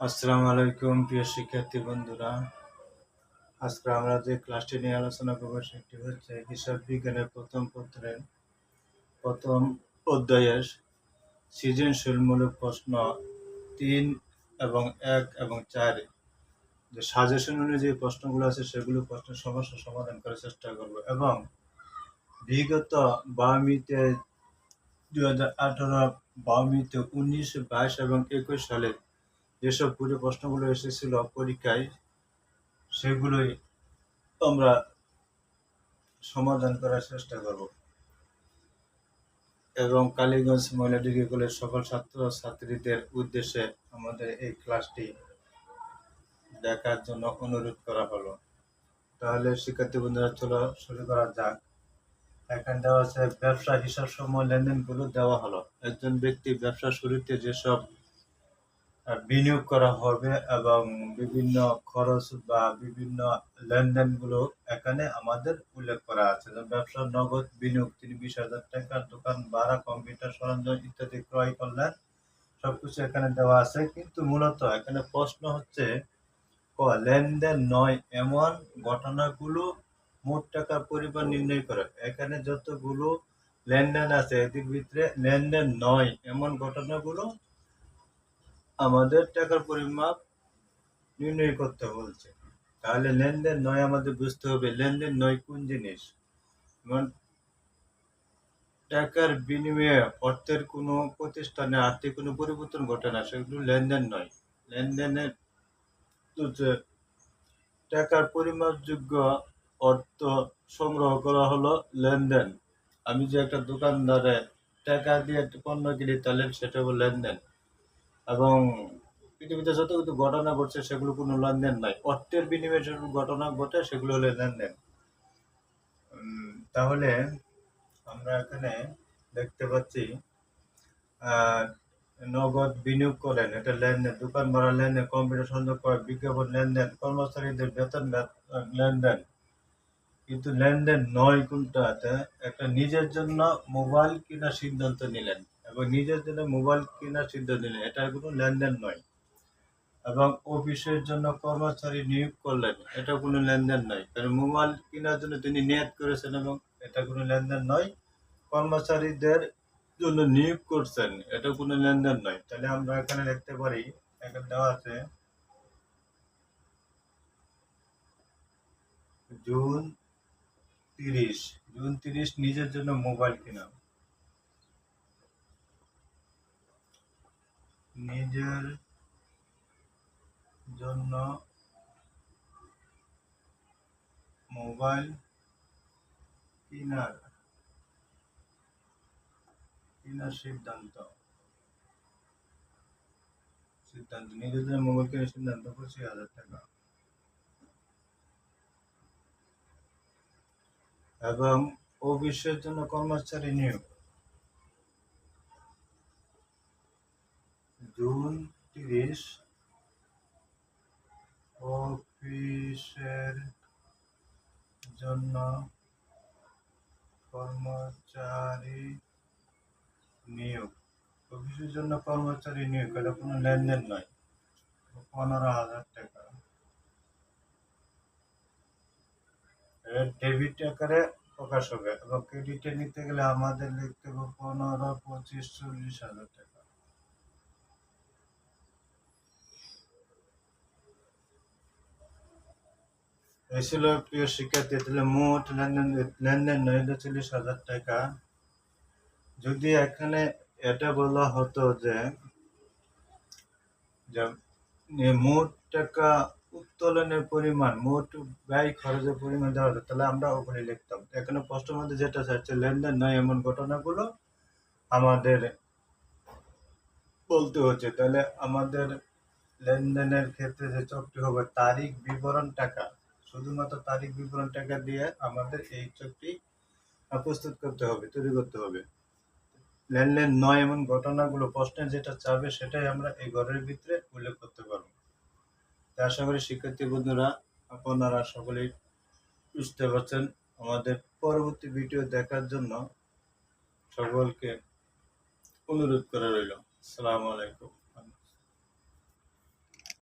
আসসালামু আলাইকুম, প্রিয় শিক্ষার্থী বন্ধুরা। আজকে আমরা যে ক্লাসটি নিয়ে আলোচনা করব, সেটি হচ্ছে হিসাব বিজ্ঞানের প্রথম পত্রের, প্রথম অধ্যায়ের সৃজনশীলমূলক প্রশ্ন তিন এবং এক এবং চার। যে সাজেশন অনুযায়ী প্রশ্নগুলো আছে, সেগুলো প্রশ্নের সমস্যা সমাধান করার চেষ্টা করব এবং বিগত বামিতে দু হাজার আঠারো বামিতে উনিশ, বাইশ এবং একুশ সালে যেসব পুরো প্রশ্নগুলো এসেছিল পরীক্ষায়, সেগুলোই আমরা সমাধান করার চেষ্টা করব। এবং কালীগঞ্জ মহিলা ডিগ্রি কলেজ সকল ছাত্র ছাত্রীদের উদ্দেশ্যে আমাদের এই ক্লাসটি দেখার জন্য অনুরোধ করা হলো। তাহলে শিক্ষার্থী বন্ধুরা, চলো শুরু করা যাক। এখানে দেওয়া আছে, ব্যবসা হিসাব সময় লেনদেনগুলো দেওয়া হলো। একজন ব্যক্তি ব্যবসা শুরুতে যেসব বিনিয়োগ করা হবে এবং বিভিন্ন খরচ বা বিভিন্ন লেনদেনগুলো এখানে আমাদের উল্লেখ করা আছে। ব্যবসার নগদ বিনিয়োগ, তিনি বিশ হাজার টাকা দোকান, ভাড়া, কম্পিউটার, সরঞ্জাম ইত্যাদি ক্রয় করলেন। সবকিছু এখানে দেওয়া আছে। কিন্তু মূলত এখানে প্রশ্ন হচ্ছে লেনদেন নয়, এমন ঘটনাগুলো মোট টাকার পরিমাণ নির্ণয় করে। এখানে যতগুলো লেনদেন আছে, এদের ভিতরে লেনদেন নয়, এমন ঘটনাগুলো আমাদের টাকার পরিমাপ নির্ণয় করতে বলছে। তাহলে লেনদেন নয় আমাদের বুঝতে হবে, লেনদেন নয় কোন জিনিস? টাকার বিনিময়ে অর্থের কোনো প্রতিষ্ঠানে আর্থিক কোনো পরিবর্তন ঘটে না, সেগুলো লেনদেন নয়। লেনদেনের টাকার পরিমাপযোগ্য অর্থ সংগ্রহ করা হলো লেনদেন। আমি যে একটা দোকানদারে টাকা দিয়ে একটা পণ্য কিনি, তাহলে সেটা হলো লেনদেন। এবং পৃথিবীতে যত কিছু ঘটনা ঘটছে, সেগুলো কোনো লেনদেন নাই। অর্থের বিনিময়ে যেসব ঘটনা ঘটে, সেগুলো হলো লেনদেন। তাহলে আমরা এখানে দেখতে পাচ্ছি নগদ বিনিয়োগ করেন। এটা লেনদেন, দোকান ভাড়া লেনদেন, কম্পিউটার সংযোগ করে, বিজ্ঞাপন লেনদেন, কর্মচারীদের বেতন লেনদেন। কিন্তু লেনদেন নয় কোনটাতে, একটা নিজের জন্য মোবাইল কেনার সিদ্ধান্ত নিলেন। এবং নিজের জন্য মোবাইল কেনার সিদ্ধান্ত নিলেন। এটা কোনো লেনদেন নয়। এবং অফিসের জন্য কর্মচারী নিয়োগ করলেন। এটা কোনো লেনদেন নয়। কারণ মোবাইল কেনার জন্য তিনি নিয়ত করেছেন এবং এটা কোনো লেনদেন নয়। কর্মচারীদের জন্য নিয়োগ করছেন। এটা কোনো লেনদেন নয়। তাহলে আমরা এখানে দেখতে পারি, এখানে দেওয়া আছে, জুন তিরিশ। জুন তিরিশ নিজের জন্য মোবাইল কিনা। নিজের জন্য মোবাইল কিনার কেনার সিদ্ধান্ত। সিদ্ধান্ত। নিজের জন্য মোবাইল কেনার সিদ্ধান্ত পঁচিশ হাজার টাকা। এবং অফিসের জন্য কর্মচারী নিয়োগ। জুন তিরিশ অফিসের জন্য কর্মচারী নিয়োগ। অফিসের জন্য কর্মচারী নিয়োগ, এটা কোনো লেনদেন নয়। পনেরো হাজার টাকা। ডেবিট আকারে প্রকাশ হবে এবং ক্রেডিটে নিতে গেলে আমাদের লিখতে হবে পনেরো, পঁচিশ, চল্লিশ হাজার টাকা। এই প্রিয় শিক্ষার্থী, তাহলে মোট লেনদেন লেনদেন নয় চল্লিশ হাজার টাকা। যদি এখানে এটা বলা হতো যে মোট টাকা উত্তোলনের পরিমাণ, মোট ব্যয় খরচের পরিমাণ দেওয়া হতো, তাহলে আমরা ওখানে লিখতাম। এখানে প্রশ্নের মধ্যে যেটা চাচ্ছে লেনদেন নয় এমন ঘটনাগুলো আমাদের বলতে হচ্ছে। তাহলে আমাদের লেনদেনের ক্ষেত্রে যে চকটি হবে, তারিখ, বিবরণ, টাকা। শুধুমাত্র তারিখ বিবরণ টাকা দিয়ে আমাদের এই চকটি প্রস্তুত করতে হবে, তৈরি করতে হবে। লেনদেন নয় এমন ঘটনাগুলো, প্রশ্নে যেটা চাবে সেটাই আমরা এই ঘরের ভিতরে উল্লেখ করতে পারব। আশা করি শিক্ষার্থী বন্ধুরা, আপনারা সকলেই বুঝতে পারছেন আমাদের পরবর্তী ভিডিও দেখার জন্য সকলকে অনুরোধ করা রইল। সালামু আলাইকুম।